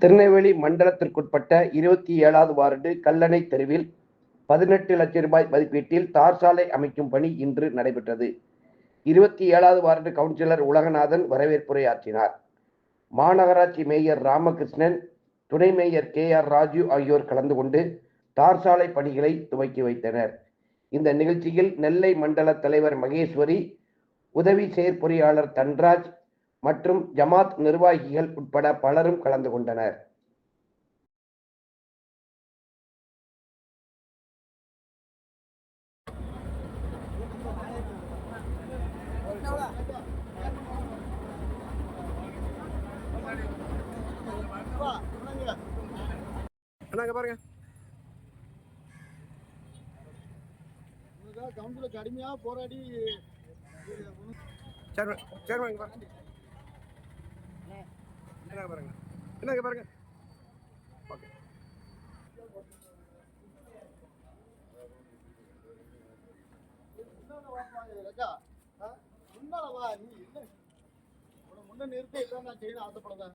திருநெல்வேலி மண்டலத்திற்குட்பட்ட இருபத்தி ஏழாவது வார்டு கல்லணை தெருவில் பதினெட்டு லட்சம் ரூபாய் மதிப்பீட்டில் தார் சாலை அமைக்கும் பணி இன்று நடைபெற்றது. இருபத்தி ஏழாவது வார்டு கவுன்சிலர் உலகநாதன் வரவேற்புரையாற்றினார். மாநகராட்சி மேயர் ராமகிருஷ்ணன் துணை மேயர் கே ஆர் ராஜு ஆகியோர் கலந்து கொண்டு தார் சாலை பணிகளை துவக்கி வைத்தனர். இந்த நிகழ்ச்சியில் நெல்லை மண்டல தலைவர் மகேஸ்வரி உதவி செயற்பொறியாளர் தன்ராஜ் மற்றும் ஜமாத் நிர்வாகிகள் உட்பட பலரும் கலந்து கொண்டனர். பாருங்க. கவுன்சில கடுமையா போராடி சேர்மன் சேர்மன் இங்க பாருங்க. பாருங்க என்னங்க பாருங்க. ஓகே ராஜா முன்னால வா நீ என்ன? உன்னை முன்ன நிறுத்தி இதான் நான் செய்யணும் ஆசைப்படுறேன்